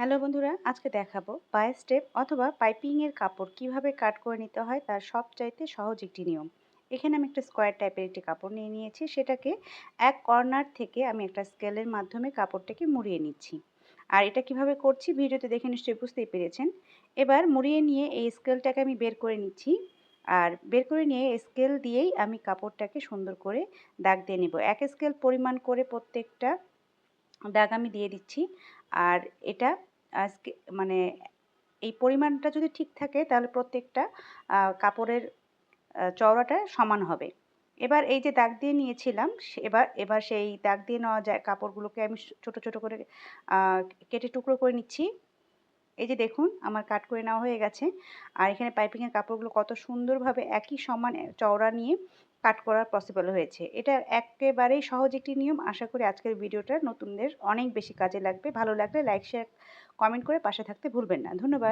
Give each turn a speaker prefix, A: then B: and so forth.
A: Hello বন্ধুরা, আজকে দেখাবো বাই স্টেপ অথবা পাইপিংয়ের কাপড় কীভাবে কাট করে নিতে হয় তার সবচাইতে সহজ একটি নিয়ম। এখানে আমি একটা স্কোয়ার টাইপের একটি কাপড় নিয়ে নিয়েছি, সেটাকে এক কর্নার থেকে আমি একটা স্কেলের মাধ্যমে কাপড়টাকে মুড়িয়ে নিচ্ছি। আর এটা কীভাবে করছি ভিডিওতে দেখে নিশ্চয়ই বুঝতেই পেরেছেন। এবার মুড়িয়ে নিয়ে এই স্কেলটাকে আমি বের করে নিচ্ছি, আর বের করে নিয়ে স্কেল দিয়েই আমি কাপড়টাকে সুন্দর করে দাগ দিয়ে নেব। এক স্কেল পরিমাণ করে প্রত্যেকটা দাগ আমি দিয়ে দিচ্ছি, আর এটা আজকে মানে এই পরিমাণটা যদি ঠিক থাকে, তাহলে প্রত্যেকটা কাপড়ের চওড়াটা সমান হবে। এবার এই যে দাগ দিয়ে নিয়েছিলাম এবার এবার সেই দাগ দিয়ে নেওয়া যায়, কাপড়গুলোকে আমি ছোট ছোট করে কেটে টুকরো করে নিচ্ছি। এই যে দেখুন, আমার কাট করে নেওয়া হয়ে গেছে। আর এখানে পাইপিংয়ের কাপড়গুলো কত সুন্দরভাবে একই সমান চওড়া নিয়ে কাট করার পসিবল হয়েছে। এটা একেবারেই সহজ একটি নিয়ম। আশা করি আজকের ভিডিওটা নতুনদের অনেক বেশি কাজে লাগবে। ভালো লাগলে লাইক শেয়ার কমেন্ট করে পাশে থাকতে ভুলবেন না। ধন্যবাদ।